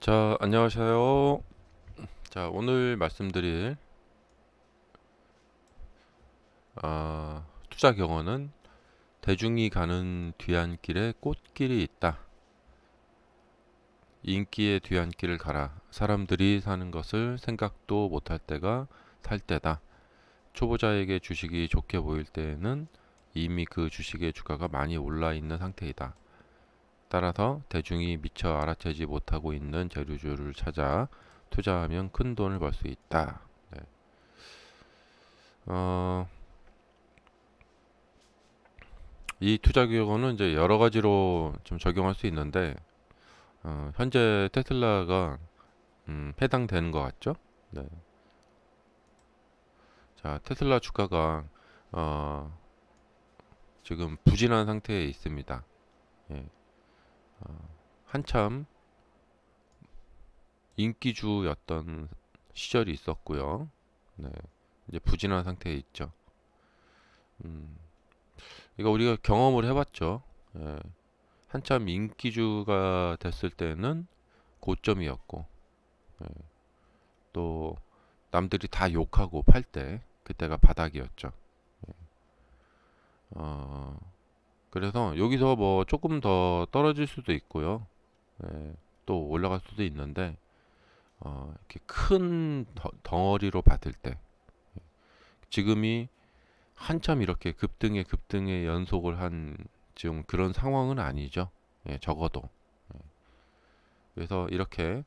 자, 안녕하세요. 자, 오늘 말씀드릴 아, 투자 경어는 대중이 가는 뒤안길에 꽃길이 있다. 인기의 뒤안길을 가라. 사람들이 사는 것을 생각도 못할 때가 살 때다. 초보자에게 주식이 좋게 보일 때에는 이미 그 주식의 주가가 많이 올라 있는 상태이다. 따라서 대중이 미처 알아채지 못하고 있는 재료주를 찾아 투자하면 큰 돈을 벌 수 있다. 네. 어, 이 투자 기업은 이제 여러 가지로 좀 적용할 수 있는데 어, 현재 테슬라가 음, 해당되는 것 같죠? 네. 자, 테슬라 주가가 어, 지금 부진한 상태에 있습니다. 예. 어, 한참 인기주였던 시절이 있었고요. 네, 이제 부진한 상태에 있죠. 음, 이거 우리가 경험을 해봤죠. 예, 한참 인기주가 됐을 때는 고점이었고, 예, 또 남들이 다 욕하고 팔 때 그때가 바닥이었죠. 예, 어, 그래서 여기서 뭐 조금 더 떨어질 수도 있고요. 예, 또 올라갈 수도 있는데 어, 이렇게 큰 더- 덩어리로 봤을 때 지금이 한참 이렇게 급등에 급등에 연속을 한 지금 그런 상황은 아니죠. 예, 적어도. 예. 그래서 이렇게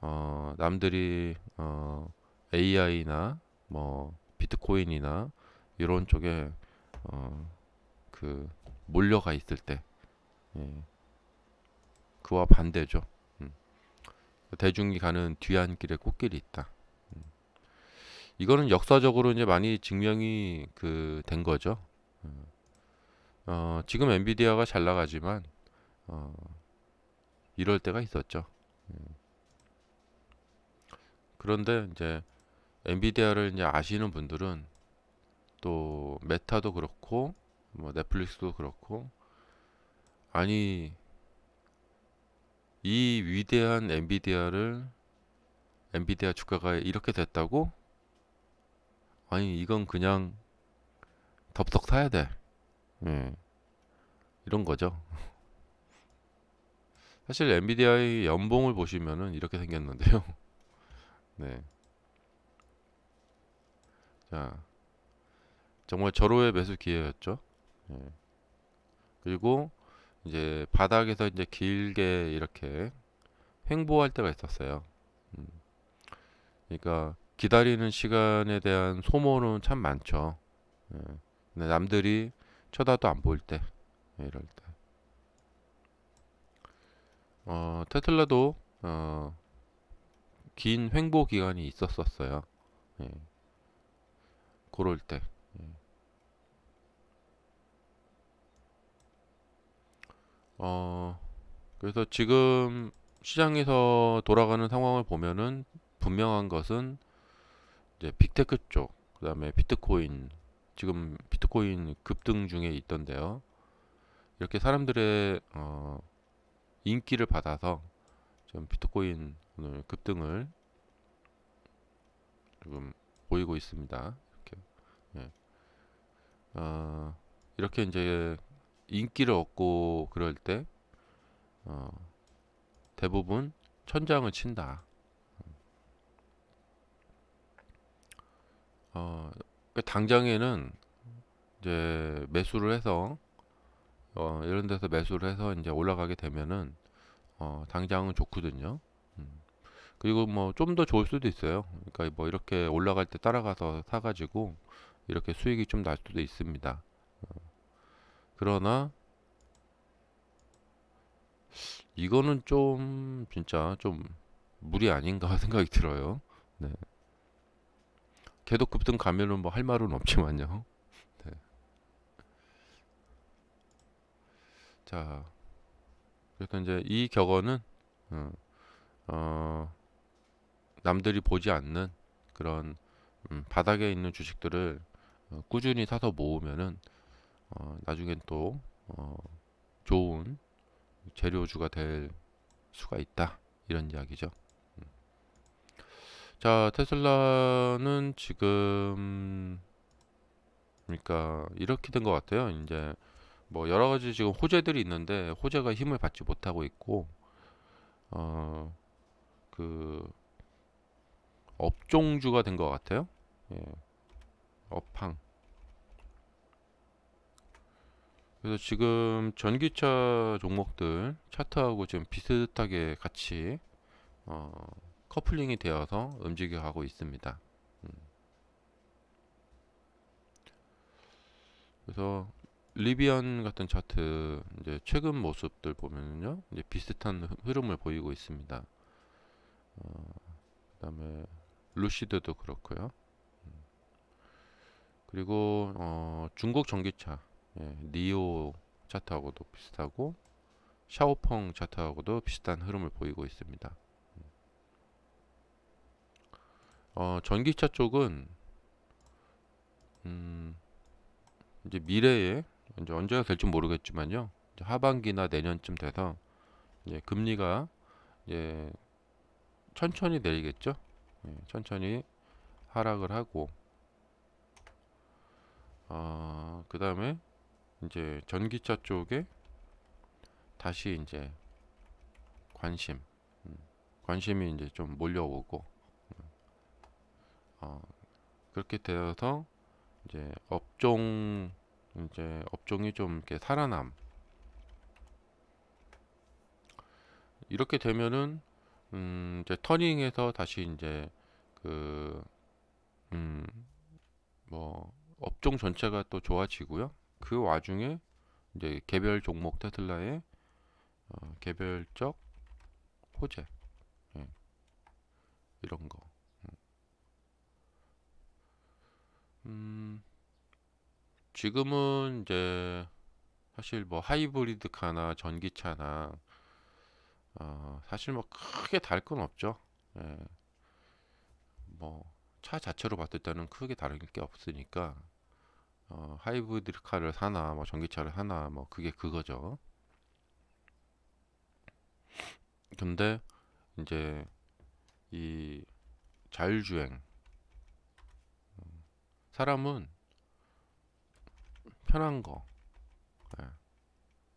어, 남들이 어, AI나 뭐 비트코인이나 이런 쪽에 어, 그 몰려가 있을 때 예, 그와 반대죠. 음. 대중이 가는 뒤안길에 꽃길이 있다. 음. 이거는 역사적으로 이제 많이 증명이 그 된 거죠. 음. 어, 지금 엔비디아가 잘 나가지만 어, 이럴 때가 있었죠. 음. 그런데 이제 엔비디아를 이제 아시는 분들은 또 메타도 그렇고 뭐 넷플릭스도 그렇고 아니 이 위대한 엔비디아를 엔비디아 주가가 이렇게 됐다고? 아니 이건 그냥 덥석 사야 돼. 예. 이런 거죠. 사실 엔비디아의 연봉을 보시면은 이렇게 생겼는데요. 네. 자, 정말 절호의 매수 기회였죠. 예. 그리고 이제 바닥에서 이제 길게 이렇게 횡보할 때가 있었어요. 음. 그러니까 기다리는 시간에 대한 소모는 참 많죠. 예. 근데 남들이 쳐다도 안 보일 때 예, 이럴 때. 어, 테슬라도 어, 긴 횡보 기간이 있었었어요. 예. 그럴 때. 어, 그래서 지금 시장에서 돌아가는 상황을 보면은 분명한 것은 이제 빅테크 쪽, 그 다음에 비트코인, 지금 비트코인 급등 중에 있던데요. 이렇게 사람들의 어, 인기를 받아서 지금 비트코인 오늘 급등을 지금 보이고 있습니다. 이렇게, 예. 어, 이렇게 이제 인기를 얻고 그럴 때 어, 대부분 천장을 친다. 어, 그 당장에는 이제 매수를 해서 어, 이런 데서 매수를 해서 이제 올라가게 되면은 어, 당장은 좋거든요. 음. 그리고 뭐 좀 더 좋을 수도 있어요. 그러니까 뭐 이렇게 올라갈 때 따라가서 사가지고 이렇게 수익이 좀 날 수도 있습니다. 그러나 이거는 좀 진짜 좀 무리 아닌가 생각이 들어요. 네. 계속 급등 가면은 뭐 할 말은 없지만요. 네. 자, 그래서 이제 이 격언은 어, 어, 남들이 보지 않는 그런 음, 바닥에 있는 주식들을 어, 꾸준히 사서 모으면은 어, 나중엔 또 어, 좋은 재료주가 될 수가 있다. 이런 이야기죠. 음. 자, 테슬라는 지금 그러니까 이렇게 된 것 같아요. 이제 뭐 여러 가지 지금 호재들이 있는데 호재가 힘을 받지 못하고 있고 어 그 업종주가 된 것 같아요. 예. 업황. 그래서 지금 전기차 종목들 차트하고 지금 비슷하게 같이 어, 커플링이 되어서 움직여 가고 있습니다. 음. 그래서 리비안 같은 차트 이제 최근 모습들 보면요 이제 비슷한 흐- 흐름을 보이고 있습니다. 어, 그다음에 루시드도 그렇고요. 음. 그리고 어, 중국 전기차 예, 니오 차트하고도 비슷하고 샤오펑 차트하고도 비슷한 흐름을 보이고 있습니다. 어, 전기차 쪽은 음, 이제 미래에 이제 언제가 될지 모르겠지만요. 하반기나 내년쯤 돼서 이제 금리가 이제 천천히 내리겠죠. 예, 천천히 하락을 하고 어, 그 다음에 이제 전기차 쪽에 다시 이제 관심 음, 관심이 이제 좀 몰려오고 어, 그렇게 되어서 이제 업종 이제 업종이 좀 이렇게 살아남 이렇게 되면은 음 이제 터닝해서 다시 이제 그 음 뭐 업종 전체가 또 좋아지고요. 그 와중에 이제 개별 종목 테슬라의 어, 개별적 호재. 예, 이런 거. 음, 지금은 이제 사실 뭐 하이브리드카나 전기차나 어, 사실 뭐 크게 다를 건 없죠. 예, 뭐 차 자체로 봤을 때는 크게 다른 게 없으니까 어, 하이브리드카를 사나 뭐 전기차를 사나 뭐 그게 그거죠. 근데 이제 이 자율주행 사람은 편한 거, 예,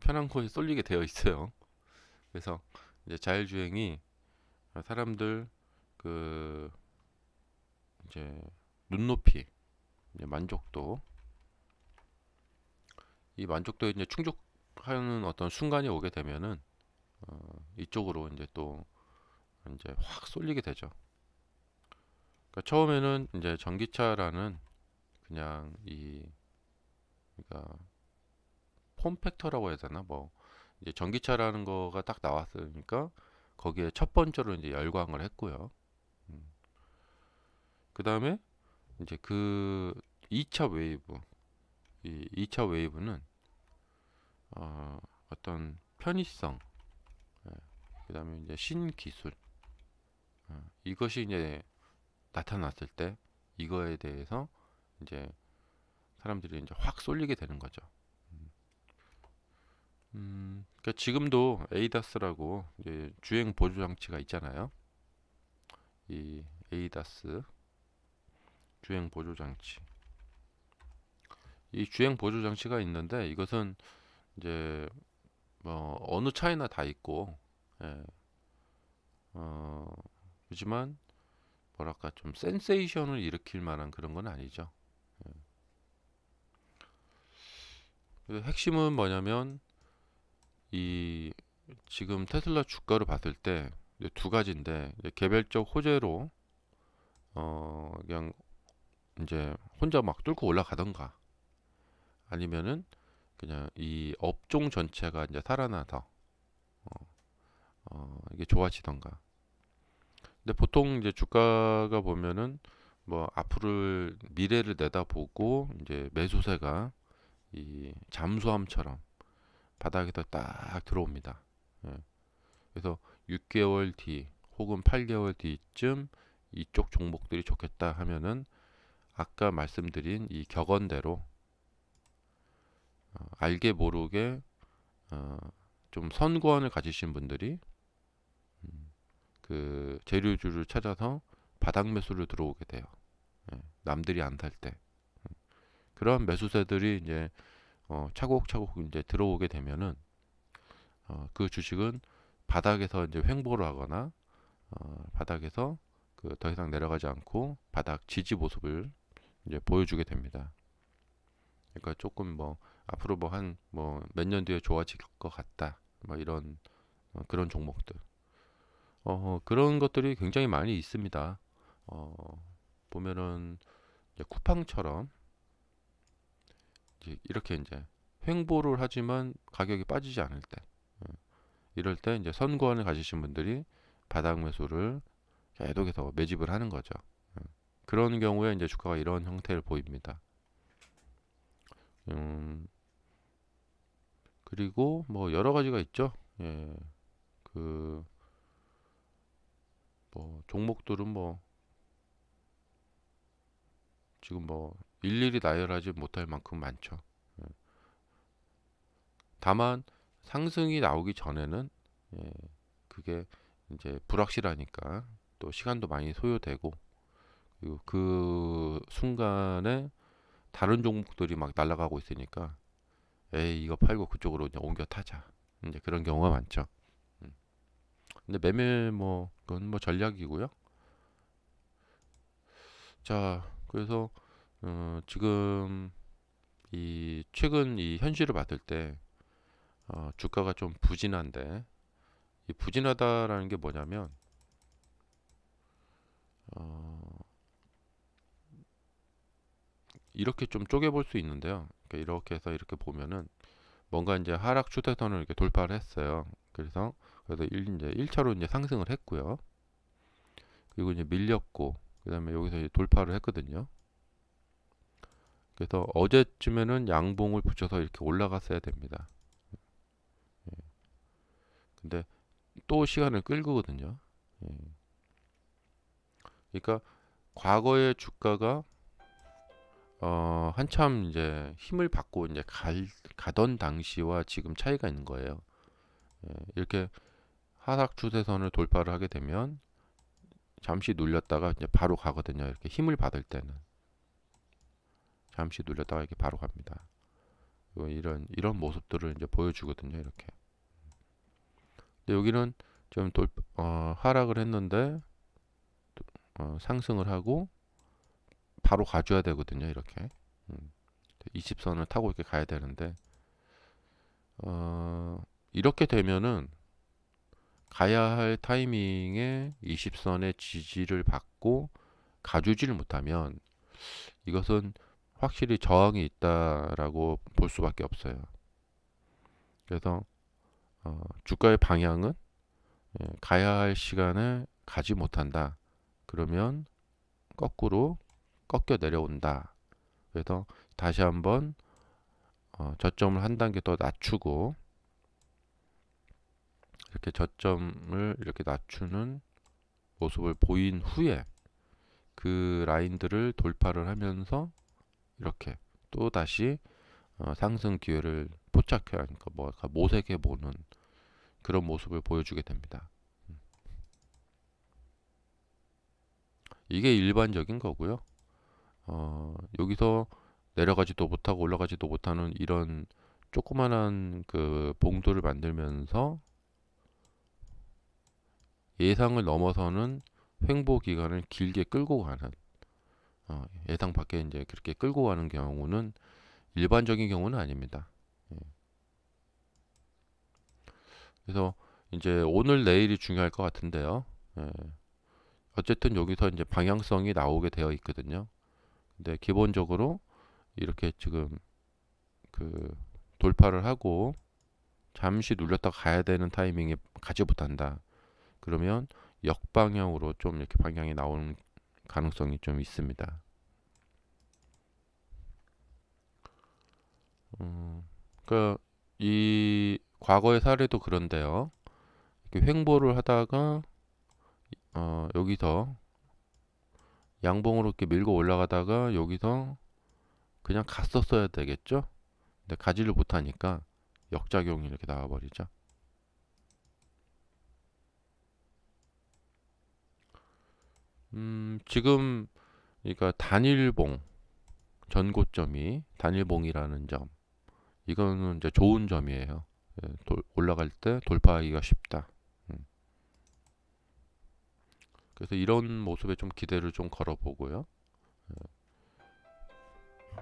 편한 거에 쏠리게 되어 있어요. 그래서 이제 자율주행이 사람들 그 이제 눈높이, 이제 만족도, 이 만족도에 이제 충족하는 어떤 순간이 오게 되면은 어, 이쪽으로 이제 또 이제 확 쏠리게 되죠. 그러니까 처음에는 이제 전기차라는 그냥 이 그러니까 폼팩터라고 해야 되나 뭐 이제 전기차라는 거가 딱 나왔으니까 거기에 첫 번째로 이제 열광을 했고요. 음. 그 다음에 이제 그 2차 웨이브 이 2차 웨이브는 어, 어떤 편의성 그 다음에 이제 신기술 어, 이것이 이제 나타났을 때 이거에 대해서 이제 사람들이 이제 확 쏠리게 되는 거죠. 음, 음, 그러니까 지금도 에이다스라고 주행 보조 장치가 있잖아요. 이 에이다스 주행 보조 장치. 이 주행 보조 장치가 있는데 이것은 이제 뭐 어느 차이나 다 있고, 예, 어, 그렇지만 뭐랄까 좀 센세이션을 일으킬 만한 그런 건 아니죠. 그 핵심은 뭐냐면 이 지금 테슬라 주가를 봤을 때 두 가지인데 개별적 호재로 어 그냥 이제 혼자 막 뚫고 올라가던가 아니면은 그냥 이 업종 전체가 이제 살아나서 어, 어 이게 좋아지던가. 근데 보통 이제 주가가 보면은 뭐 앞으로를 미래를 내다보고 이제 매수세가 이 잠수함처럼 바닥에서 딱 들어옵니다. 예. 그래서 6개월 뒤 혹은 8개월 뒤쯤 이쪽 종목들이 좋겠다 하면은 아까 말씀드린 이 격언대로 어, 알게 모르게 어, 좀 선구안을 가지신 분들이 음, 그 재료주를 찾아서 바닥 매수를 들어오게 돼요. 예, 남들이 안 살 때. 그런 매수세들이 이제 어, 차곡차곡 이제 들어오게 되면은 어, 그 주식은 바닥에서 이제 횡보를 하거나 어, 바닥에서 그 더 이상 내려가지 않고 바닥 지지 모습을 이제 보여주게 됩니다. 그러니까 조금 뭐 앞으로 뭐 한 뭐 몇 년 뒤에 좋아질 것 같다. 뭐 이런 어, 그런 종목들. 어, 그런 것들이 굉장히 많이 있습니다. 어, 보면은 이제 쿠팡처럼 이제 이렇게 이제 횡보를 하지만 가격이 빠지지 않을 때 어, 이럴 때 이제 선구안을 가지신 분들이 바닥 매수를 계속해서 매집을 하는 거죠. 어, 그런 경우에 이제 주가가 이런 형태를 보입니다. 음, 그리고 뭐 여러 가지가 있죠. 예, 그 뭐 종목들은 뭐 지금 뭐 일일이 나열하지 못할 만큼 많죠. 예. 다만 상승이 나오기 전에는 예, 그게 이제 불확실하니까 또 시간도 많이 소요되고 그리고 그 순간에 다른 종목들이 막 날아가고 있으니까 에이 이거 팔고 그쪽으로 이제 옮겨 타자 이제 그런 경우가 많죠. 음. 근데 매매 뭐 그건 뭐 전략이고요. 자 그래서 어, 지금 이 최근 이 현실을 봤을 때 어, 주가가 좀 부진한데 이 부진하다라는 게 뭐냐면 어, 이렇게 좀 쪼개볼 수 있는데요. 그러니까 이렇게 해서 이렇게 보면은 뭔가 이제 하락 추세선을 이렇게 돌파를 했어요. 그래서 그래서 일, 이제 1차로 이제 상승을 했고요. 그리고 이제 밀렸고 그다음에 여기서 이제 돌파를 했거든요. 그래서 어제쯤에는 양봉을 붙여서 이렇게 올라갔어야 됩니다. 예. 근데 또 시간을 끌거든요. 예. 그러니까 과거의 주가가 어, 한참 이제 힘을 받고 이제 갈, 가던 당시와 지금 차이가 있는 거예요. 예, 이렇게 하락 추세선을 돌파를 하게 되면 잠시 눌렸다가 이제 바로 가거든요. 이렇게 힘을 받을 때는 잠시 눌렸다가 이렇게 바로 갑니다. 이런 이런 모습들을 이제 보여주거든요. 이렇게. 근데 여기는 좀 돌, 어, 하락을 했는데 어, 상승을 하고 바로 가줘야 되거든요. 이렇게 음, 20선을 타고 이렇게 가야 되는데 어, 이렇게 되면은 가야 할 타이밍에 20선의 지지를 받고 가주지를 못하면 이것은 확실히 저항이 있다라고 볼 수밖에 없어요. 그래서 어, 주가의 방향은 예, 가야 할 시간에 가지 못한다. 그러면 거꾸로 꺾여 내려온다. 그래서 다시 한번 어, 저점을 한 단계 더 낮추고 이렇게 저점을 이렇게 낮추는 모습을 보인 후에 그 라인들을 돌파를 하면서 이렇게 또 다시 어, 상승 기회를 포착해 하니까 뭐 모색해 보는 그런 모습을 보여주게 됩니다. 음. 이게 일반적인 거고요. 어, 여기서 내려가지도 못하고 올라가지도 못하는 이런 조그만한 그 봉도를 만들면서 예상을 넘어서는 횡보 기간을 길게 끌고 가는 어, 예상 밖에 이제 그렇게 끌고 가는 경우는 일반적인 경우는 아닙니다. 예. 그래서 이제 오늘 내일이 중요할 것 같은데요. 예. 어쨌든 여기서 이제 방향성이 나오게 되어 있거든요. 근데 기본적으로 이렇게 지금 그 돌파를 하고 잠시 눌렸다 가야 되는 타이밍에 가지 못한다. 그러면 역방향으로 좀 이렇게 방향이 나오는 가능성이 좀 있습니다. 음, 그러니까 이 과거의 사례도 그런데요. 이렇게 횡보를 하다가 어, 여기서 양봉으로 이렇게 밀고 올라가다가 여기서 그냥 갔었어야 되겠죠? 근데 가지를 못하니까 역작용이 이렇게 나와버리죠. 음, 지금 그러니까 단일봉 전고점이 단일봉이라는 점 이거는 이제 좋은 점이에요. 예, 돌- 올라갈 때 돌파하기가 쉽다. 음. 그래서 이런 모습에 좀 기대를 좀 걸어보고요. 예.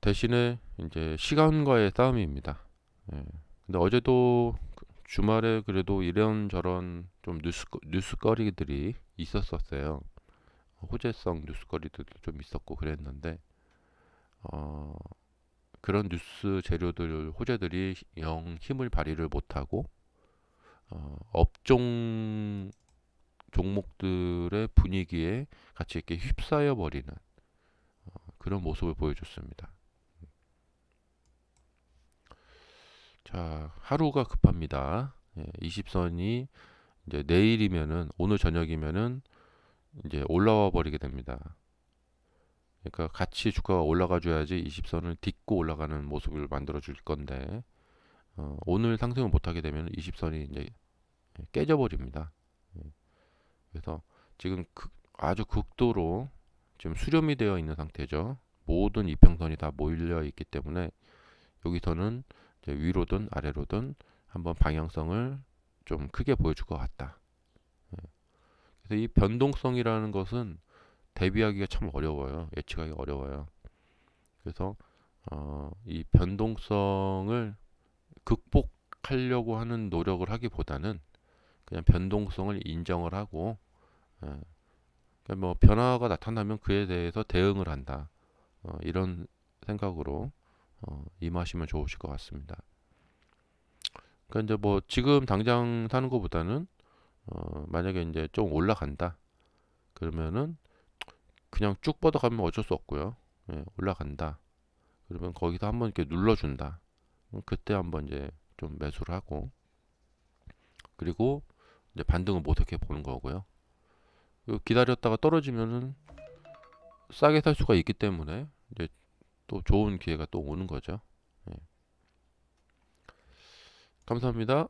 대신에 이제 시간과의 싸움입니다. 예. 근데 어제도 그 주말에 그래도 이런저런 좀 뉴스 뉴스거리들이 있었었어요. 호재성 뉴스거리들도 좀 있었고 그랬는데 어, 그런 뉴스 재료들 호재들이 영 힘을 발휘를 못하고 어, 업종 종목들의 분위기에 같이 이렇게 휩싸여 버리는 어, 그런 모습을 보여줬습니다. 자, 하루가 급합니다. 예, 20선이 이제 내일이면은 오늘 저녁이면은 이제 올라와 버리게 됩니다. 그러니까 같이 주가가 올라가 줘야지 20선을 딛고 올라가는 모습을 만들어 줄 건데 어, 오늘 상승을 못 하게 되면 20선이 이제 깨져 버립니다. 예. 그래서 지금 극- 아주 극도로 지금 수렴이 되어 있는 상태죠. 모든 이평선이 다 몰려 있기 때문에 여기서는 위로든 아래로든 한번 방향성을 좀 크게 보여줄 것 같다. 예. 그래서 이 변동성이라는 것은 대비하기가 참 어려워요. 예측하기 어려워요. 그래서 어, 이 변동성을 극복하려고 하는 노력을 하기보다는 그냥 변동성을 인정을 하고 예. 그러니까 뭐 변화가 나타나면 그에 대해서 대응을 한다. 어, 이런 생각으로 어, 임하시면 좋으실 것 같습니다. 그러니까 이제 뭐 지금 당장 사는 것보다는 어, 만약에 이제 좀 올라간다. 그러면은 그냥 쭉 뻗어가면 어쩔 수 없고요. 예, 올라간다. 그러면 거기서 한번 이렇게 눌러준다. 그럼 그때 한번 이제 좀 매수를 하고 그리고 이제 반등을 못 이렇게 보는 거고요. 그리고 기다렸다가 떨어지면은 싸게 살 수가 있기 때문에 이제 또 좋은 기회가 또 오는 거죠. 예. 감사합니다.